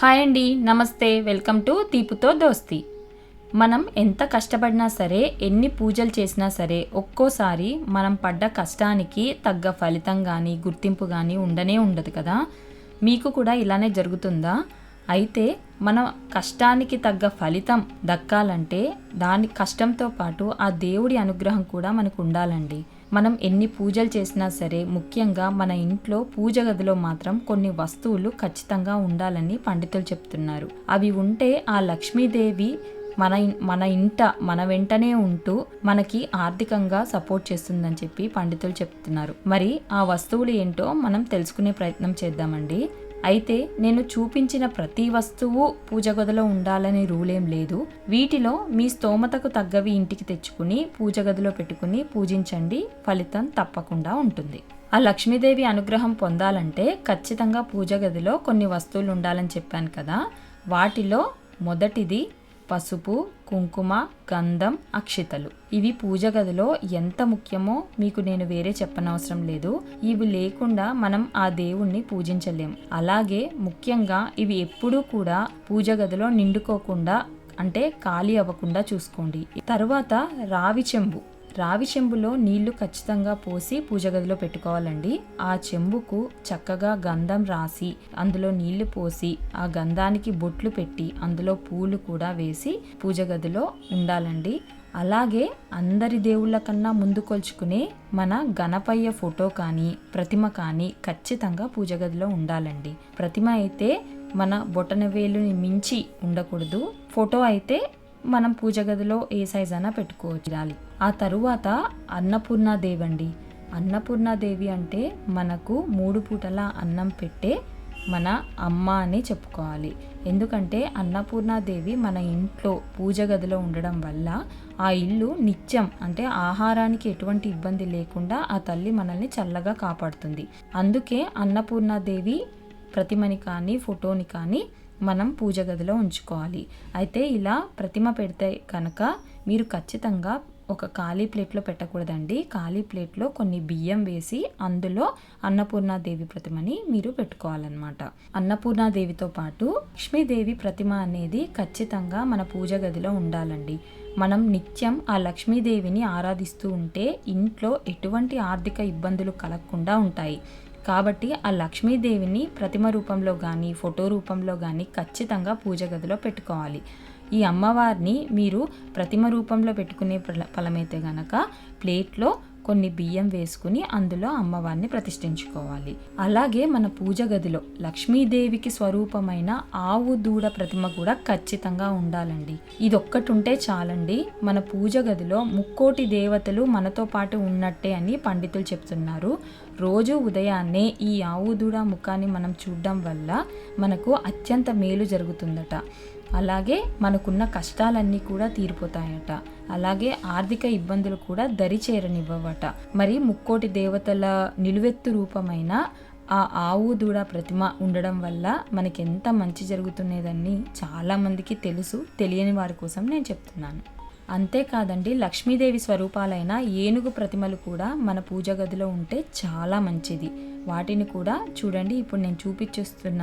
Hi అండి నమస్తే welcome to తీపుతో దోస్తి. మనం ఎంత కష్టపడినా సరే ఎన్ని పూజలు చేసినా సరే ఒక్కోసారి మనం పడ్డ కష్టానికి తగ్గ ఫలితం కానీ గుర్తింపు కానీ ఉండనే ఉండదు కదా? మీకు కూడా ఇలానే జరుగుతుందా? అయితే మన కష్టానికి తగ్గ ఫలితం దక్కాలంటే దాని కష్టంతో పాటు ఆ దేవుడి అనుగ్రహం కూడా మనకు ఉండాలండి. మనం ఎన్ని పూజలు చేసినా సరే ముఖ్యంగా మన ఇంట్లో పూజ గదిలో మాత్రం కొన్ని వస్తువులు ఖచ్చితంగా ఉండాలని పండితులు చెప్తున్నారు. అవి ఉంటే ఆ లక్ష్మీదేవి మన మన ఇంట మన వెంటనే ఉంటూ మనకి ఆర్థికంగా సపోర్ట్ చేస్తుందని చెప్పి పండితులు చెప్తున్నారు. మరి ఆ వస్తువులు ఏంటో మనం తెలుసుకునే ప్రయత్నం చేద్దామండి. అయితే నేను చూపించిన ప్రతి వస్తువు పూజ గదిలో ఉండాలని రూలేం లేదు. వీటిలో మీ స్తోమతకు తగ్గవి ఇంటికి తెచ్చుకుని పూజ గదిలో పెట్టుకుని పూజించండి. ఫలితం తప్పకుండా ఉంటుంది. ఆ లక్ష్మీదేవి అనుగ్రహం పొందాలంటే ఖచ్చితంగా పూజ గదిలో కొన్ని వస్తువులు ఉండాలని చెప్పాను కదా. వాటిలో మొదటిది పసుపు కుంకుమ గంధం అక్షితలు. ఇవి పూజ గదిలో ఎంత ముఖ్యమో మీకు నేను వేరే చెప్పనవసరం లేదు. ఇవి లేకుండా మనం ఆ దేవుణ్ణి పూజించలేం. అలాగే ముఖ్యంగా ఇవి ఎప్పుడూ కూడా పూజ గదిలో నిండుకోకుండా అంటే ఖాళీ అవ్వకుండా చూసుకోండి. తర్వాత రావి చెంబు. రావి చెంబులో నీళ్ళు ఖచ్చితంగా పోసి పూజ గదిలో పెట్టుకోవాలండి. ఆ చెంబుకు చక్కగా గంధం రాసి అందులో నీళ్ళు పోసి ఆ గంధానికి బొట్లు పెట్టి అందులో పూలు కూడా వేసి పూజ గదిలో ఉండాలండి. అలాగే అందరి దేవుళ్ళ కన్నా ముందు కొలుచుకునే మన గణపయ్య ఫోటో కానీ ప్రతిమ కానీ ఖచ్చితంగా పూజ గదిలో ఉండాలండి. ప్రతిమ అయితే మన బొటనవేలుని మించి ఉండకూడదు. ఫోటో అయితే మనం పూజ గదిలో ఏ సైజ్ అయినా పెట్టుకోవాలి ఆ తరువాత అన్నపూర్ణాదేవి అండి అన్నపూర్ణాదేవి అంటే మనకు మూడు పూటల అన్నం పెట్టే మన అమ్మ అని చెప్పుకోవాలి. ఎందుకంటే అన్నపూర్ణాదేవి మన ఇంట్లో పూజ గదిలో ఉండడం వల్ల ఆ ఇల్లు నిత్యం అంటే ఆహారానికి ఎటువంటి ఇబ్బంది లేకుండా ఆ తల్లి మనల్ని చల్లగా కాపాడుతుంది. అందుకే అన్నపూర్ణాదేవి ప్రతిమని కానీ ఫోటోని కానీ మనం పూజ గదిలో ఉంచుకోవాలి. అయితే ఇలా ప్రతిమ పెడితే కనుక మీరు ఖచ్చితంగా ఒక ఖాళీ ప్లేట్లో పెట్టకూడదండి. ఖాళీ ప్లేట్లో కొన్ని బియ్యం వేసి అందులో అన్నపూర్ణాదేవి ప్రతిమని మీరు పెట్టుకోవాలన్నమాట. అన్నపూర్ణాదేవితో పాటు లక్ష్మీదేవి ప్రతిమ అనేది ఖచ్చితంగా మన పూజ గదిలో ఉండాలండి. మనం నిత్యం ఆ లక్ష్మీదేవిని ఆరాధిస్తూ ఉంటే ఇంట్లో ఎటువంటి ఆర్థిక ఇబ్బందులు కలగకుండా ఉంటాయి. కాబట్టి ఆ లక్ష్మీదేవిని ప్రతిమ రూపంలో కానీ ఫోటో రూపంలో కానీ ఖచ్చితంగా పూజ గదిలో పెట్టుకోవాలి. ఈ అమ్మవారిని మీరు ప్రతిమ రూపంలో పెట్టుకునే ఫల- ఫలమైతే గనక ప్లేట్లో కొన్ని బియ్యం వేసుకుని అందులో అమ్మవారిని ప్రతిష్ఠించుకోవాలి. అలాగే మన పూజ గదిలో లక్ష్మీదేవికి స్వరూపమైన ఆవు దూడ ప్రతిమ కూడా ఖచ్చితంగా ఉండాలండి. ఇది ఒక్కటి ఉంటే చాలండి మన పూజ గదిలో ముక్కోటి దేవతలు మనతో పాటు ఉన్నట్టే అని పండితులు చెప్తున్నారు. రోజు ఉదయాన్నే ఈ ఆవు దూడ ముఖాన్ని మనం చూడడం వల్ల మనకు అత్యంత మేలు జరుగుతుందట. అలాగే మనకున్న కష్టాలన్నీ కూడా తీరిపోతాయట. అలాగే ఆర్థిక ఇబ్బందులు కూడా దరి చేరనివ్వవట మరి ముక్కోటి దేవతల నిలువెత్తు రూపమైన ఆ ఆవు దూడ ప్రతిమ ఉండడం వల్ల మనకి ఎంత మంచి జరుగుతున్నదని చాలామందికి తెలుసు తెలియని వారి కోసం నేను చెప్తున్నాను. అంతేకాదండి లక్ష్మీదేవి స్వరూపాలైన ఏనుగు ప్రతిమలు కూడా మన పూజ గదిలో ఉంటే చాలా మంచిది. వాటిని కూడా చూడండి ఇప్పుడు నేను చూపించేస్తున్న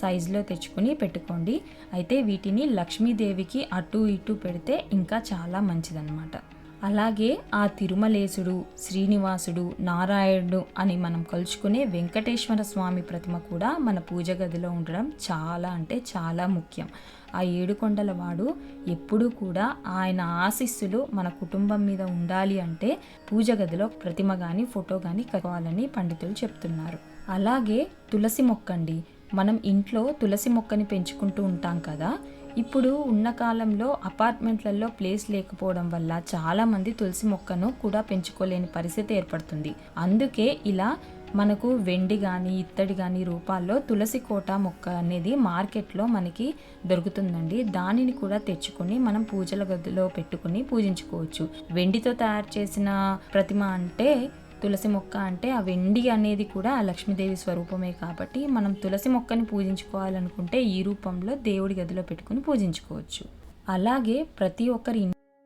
సైజులో తెచ్చుకొని పెట్టుకోండి. అయితే వీటిని లక్ష్మీదేవికి అటు ఇటు పెడితే ఇంకా చాలా మంచిదన్నమాట. అలాగే ఆ తిరుమలేశుడు శ్రీనివాసుడు నారాయణుడు అని మనం కలుసుకునే వెంకటేశ్వర స్వామి ప్రతిమ కూడా మన పూజ గదిలో ఉండడం చాలా అంటే చాలా ముఖ్యం. ఆ ఏడుకొండల వాడు ఎప్పుడూ కూడా ఆయన ఆశీస్సులు మన కుటుంబం మీద ఉండాలి అంటే పూజ గదిలో ప్రతిమ కానీ ఫోటో కానీ కావాలని పండితులు చెప్తున్నారు. అలాగే తులసి మొక్కండి. మనం ఇంట్లో తులసి మొక్కని పెంచుకుంటూ ఉంటాం కదా ఇప్పుడు ఉన్న కాలంలో అపార్ట్మెంట్లలో ప్లేస్ లేకపోవడం వల్ల చాలామంది తులసి మొక్కను కూడా పెంచుకోలేని పరిస్థితి ఏర్పడుతుంది. అందుకే ఇలా మనకు వెండి కానీ ఇత్తడి కానీ రూపాల్లో తులసి కోట మొక్క అనేది మార్కెట్లో మనకి దొరుకుతుందండి. దానిని కూడా తెచ్చుకొని మనం పూజల గదిలో పెట్టుకుని పూజించుకోవచ్చు. వెండితో తయారు చేసిన ప్రతిమ అంటే తులసి మొక్క అంటే ఆ వెండి అనేది కూడా ఆ లక్ష్మీదేవి స్వరూపమే కాబట్టి మనం తులసి మొక్కని పూజించుకోవాలనుకుంటే ఈ రూపంలో దేవుడి గదిలో పెట్టుకుని పూజించుకోవచ్చు. అలాగే ప్రతి ఒక్కరి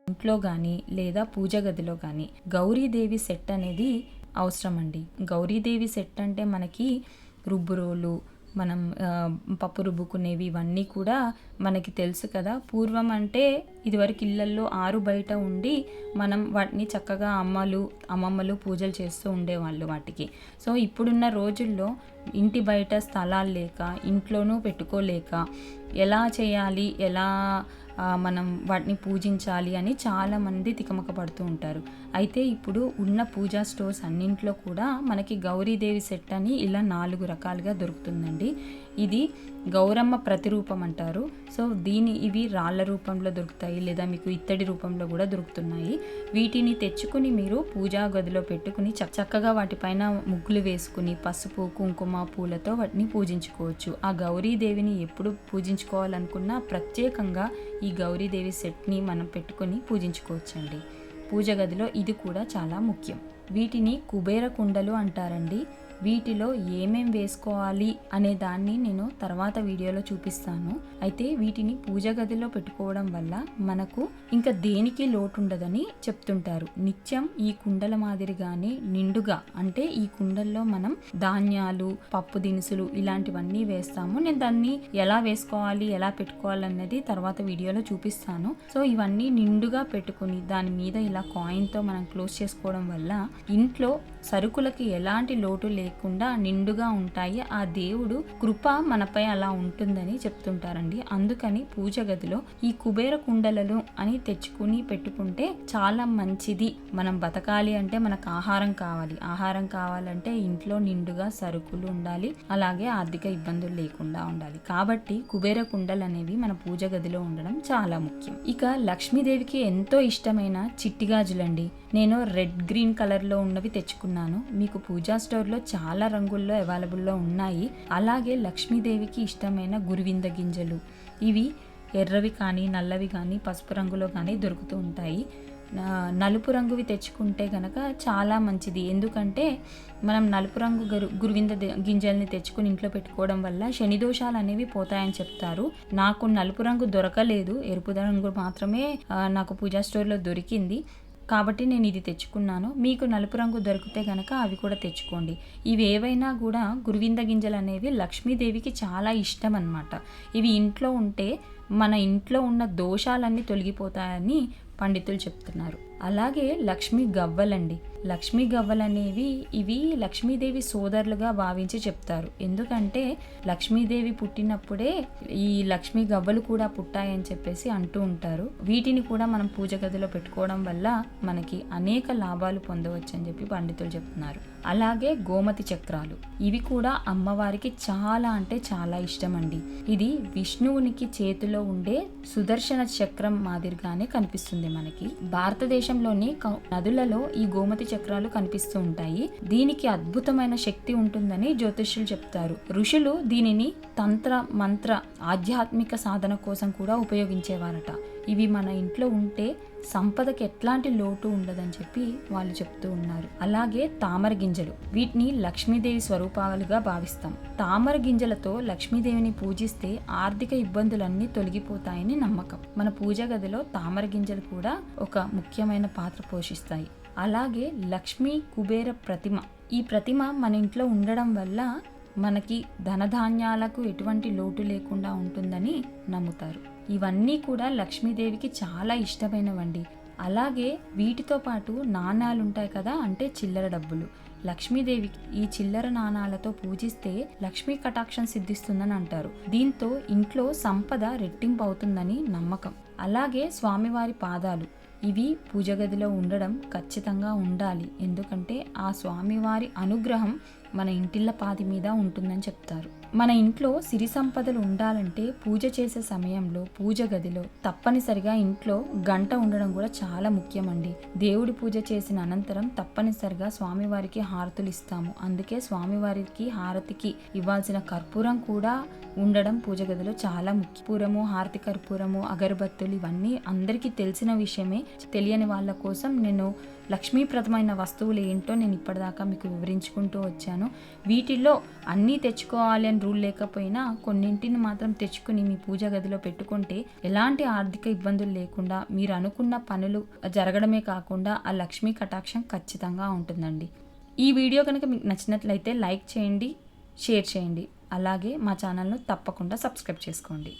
ఇంట్లో కానీ లేదా పూజ గదిలో కానీ గౌరీదేవి సెట్ అనేది అవసరం అండి గౌరీదేవి సెట్ అంటే మనకి రుబ్బురోలు మనం పప్పు రుబ్బుకునేవి ఇవన్నీ కూడా మనకి తెలుసు కదా. పూర్వం అంటే ఇదివరకు ఇళ్ళల్లో ఆరు బయట ఉండి మనం వాటిని చక్కగా అమ్మలు అమ్మమ్మలు పూజలు చేస్తూ ఉండేవాళ్ళు వాటికి. సో ఇప్పుడున్న రోజుల్లో ఇంటి బయట స్థలాలు లేక ఇంట్లోనూ పెట్టుకోలేక ఎలా చేయాలి ఎలా మనం వాటిని పూజించాలి అని చాలామంది తికమక పడుతూ ఉంటారు. అయితే ఇప్పుడు ఉన్న పూజా స్టోర్స్ అన్నింట్లో కూడా మనకి గౌరీదేవి సెట్ అని ఇలా నాలుగు రకాలుగా దొరుకుతుందండి. ఇది గౌరమ్మ ప్రతిరూపం అంటారు. సో దీని ఇవి రాళ్ళ రూపంలో దొరుకుతాయి లేదా మీకు ఇత్తడి రూపంలో కూడా దొరుకుతున్నాయి. వీటిని తెచ్చుకుని మీరు పూజా గదిలో పెట్టుకుని చక్కగా వాటిపైన ముగ్గులు వేసుకుని పసుపు కుంకుమ పూలతో వాటిని పూజించుకోవచ్చు. ఆ గౌరీదేవిని ఎప్పుడు పూజించుకోవాలనుకున్నా ప్రత్యేకంగా ఈ గౌరీదేవి సెట్ని మనం పెట్టుకుని పూజించుకోవచ్చండి. పూజ గదిలో ఇది కూడా చాలా ముఖ్యం. వీటిని కుబేర కుండలు అంటారండి. వీటిలో ఏమేం వేసుకోవాలి అనే దాన్ని నేను తర్వాత వీడియోలో చూపిస్తాను. అయితే వీటిని పూజ గదిలో పెట్టుకోవడం వల్ల మనకు ఇంకా దేనికి లోటు ఉండదని చెప్తుంటారు. నిత్యం ఈ కుండల మాదిరిగానే నిండుగా అంటే ఈ కుండల్లో మనం ధాన్యాలు పప్పు దినుసులు ఇలాంటివన్నీ వేస్తాము. నేను దాన్ని ఎలా వేసుకోవాలి ఎలా పెట్టుకోవాలన్నది తర్వాత వీడియోలో చూపిస్తాను. సో ఇవన్నీ నిండుగా పెట్టుకుని దాని మీద ఇలా కాయిన్తో మనం క్లోజ్ చేసుకోవడం వల్ల ఇంట్లో సరుకులకి ఎలాంటి లోటు లేకుండా నిండుగా ఉంటాయి. ఆ దేవుడు కృప మనపై అలా ఉంటుందని చెప్తుంటారండి. అందుకని పూజ గదిలో ఈ కుబేర కుండలలో అని తెచ్చుకుని పెట్టుకుంటే చాలా మంచిది. మనం బతకాలి అంటే మనకు ఆహారం కావాలి. ఆహారం కావాలంటే ఇంట్లో నిండుగా సరుకులు ఉండాలి. అలాగే ఆర్థిక ఇబ్బందులు లేకుండా ఉండాలి. కాబట్టి కుబేర కుండలు అనేవి మన పూజ గదిలో ఉండడం చాలా ముఖ్యం. ఇక లక్ష్మీదేవికి ఎంతో ఇష్టమైన చిట్టి గాజులండి. నేను రెడ్ గ్రీన్ కలర్లో ఉన్నవి తెచ్చుకున్నాను. మీకు పూజా స్టోర్లో చాలా రంగుల్లో అవైలబుల్లో ఉన్నాయి. అలాగే లక్ష్మీదేవికి ఇష్టమైన గురువింద గింజలు. ఇవి ఎర్రవి కానీ నల్లవి కానీ పసుపు రంగులో కానీ దొరుకుతూ ఉంటాయి. నలుపు రంగువి తెచ్చుకుంటే గనక చాలా మంచిది. ఎందుకంటే మనం నలుపు రంగు గరు గురువింద గింజల్ని తెచ్చుకుని ఇంట్లో పెట్టుకోవడం వల్ల శని దోషాలు అనేవి పోతాయని చెప్తారు. నాకు నలుపు రంగు దొరకలేదు. ఎరుపు రంగు మాత్రమే నాకు పూజా స్టోర్లో దొరికింది. కాబట్టి నేను ఇది తెచ్చుకున్నాను. మీకు నలుపు రంగు దొరికితే కనుక అవి కూడా తెచ్చుకోండి. ఇవి ఏవైనా కూడా గురువింద గింజలు అనేవి లక్ష్మీదేవికి చాలా ఇష్టం అన్నమాట ఇవి ఇంట్లో ఉంటే మన ఇంట్లో ఉన్న దోషాలన్నీ తొలగిపోతాయని పండితులు చెప్తున్నారు. అలాగే లక్ష్మీ గవ్వలండి. లక్ష్మీ గవ్వలు అనేవి ఇవి లక్ష్మీదేవి సోదరులుగా భావించి చెప్తారు. ఎందుకంటే లక్ష్మీదేవి పుట్టినప్పుడే ఈ లక్ష్మీ గవ్వలు కూడా పుట్టాయని చెప్పేసి అంటూ ఉంటారు. వీటిని కూడా మనం పూజ గదిలో పెట్టుకోవడం వల్ల మనకి అనేక లాభాలు పొందవచ్చు అని చెప్పి పండితులు చెప్తున్నారు. అలాగే గోమతి చక్రాలు. ఇవి కూడా అమ్మవారికి చాలా అంటే చాలా ఇష్టం అండి ఇది విష్ణువునికి చేతిలో ఉండే సుదర్శన చక్రం మాదిరిగానే కనిపిస్తుంది మనకి. భారతదేశంలోని క- నదులలో ఈ గోమతి చక్రాలు కనిపిస్తూ ఉంటాయి. దీనికి అద్భుతమైన శక్తి ఉంటుందని జ్యోతిష్యులు చెప్తారు. ఋషులు దీనిని తంత్ర మంత్ర ఆధ్యాత్మిక సాధన కోసం కూడా ఉపయోగించేవారట. ఇవి మన ఇంట్లో ఉంటే సంపదకి ఎట్లాంటి లోటు ఉండదని చెప్పి వాళ్ళు చెప్తూ ఉన్నారు. అలాగే తామర గింజలు. వీటిని లక్ష్మీదేవి స్వరూపాలుగా భావిస్తాం. తామర గింజలతో లక్ష్మీదేవిని పూజిస్తే ఆర్థిక ఇబ్బందులన్నీ తొలగిపోతాయని నమ్మకం. మన పూజ గదిలో తామర గింజలు కూడా ఒక ముఖ్యమైన పాత్ర పోషిస్తాయి. అలాగే లక్ష్మీ కుబేర ప్రతిమ. ఈ ప్రతిమ మన ఇంట్లో ఉండడం వల్ల మనకి ధనధాన్యాలకు ఎటువంటి లోటు లేకుండా ఉంటుందని నమ్ముతారు. ఇవన్నీ కూడా లక్ష్మీదేవికి చాలా ఇష్టమైనవండి. అలాగే వీటితో పాటు నాణాలు ఉంటాయి కదా అంటే చిల్లర డబ్బులు. లక్ష్మీదేవికి ఈ చిల్లర నాణాలతో పూజిస్తే లక్ష్మీ కటాక్షం సిద్ధిస్తుందని అంటారు. దీంతో ఇంట్లో సంపద రెట్టింపు అవుతుందని నమ్మకం. అలాగే స్వామివారి పాదాలు. ఇవి పూజ గదిలో ఉండడం ఖచ్చితంగా ఉండాలి. ఎందుకంటే ఆ స్వామివారి అనుగ్రహం మన ఇంటిళ్ళ పాది మీద ఉంటుందని చెప్తారు. మన ఇంట్లో సిరి సంపదలు ఉండాలంటే పూజ చేసే సమయంలో పూజ గదిలో తప్పనిసరిగా ఇంట్లో గంట ఉండడం కూడా చాలా ముఖ్యమండి. దేవుడి పూజ చేసిన అనంతరం తప్పనిసరిగా స్వామివారికి హారతులు ఇస్తాము. అందుకే స్వామివారికి హారతికి ఇవ్వాల్సిన కర్పూరం కూడా ఉండడం పూజ గదిలో చాలా ముఖ్యపూరము. హారతి కర్పూరము అగరబత్తులు ఇవన్నీ అందరికీ తెలిసిన విషయమే. తెలియని వాళ్ళ కోసం నేను లక్ష్మీప్రదమైన వస్తువులు ఏంటో నేను ఇప్పటిదాకా మీకు వివరించుకుంటూ వచ్చాను. వీటిల్లో అన్నీ తెచ్చుకోవాలి అని రూల్ లేకపోయినా కొన్నింటిని మాత్రం తెచ్చుకుని మీ పూజ గదిలో పెట్టుకుంటే ఎలాంటి ఆర్థిక ఇబ్బందులు లేకుండా మీరు అనుకున్న పనులు జరగడమే కాకుండా ఆ లక్ష్మీ కటాక్షం ఖచ్చితంగా ఉంటుందండి. ఈ వీడియో కనుక మీకు నచ్చినట్లయితే లైక్ చేయండి షేర్ చేయండి. అలాగే మా ఛానల్ను తప్పకుండా సబ్స్క్రైబ్ చేసుకోండి.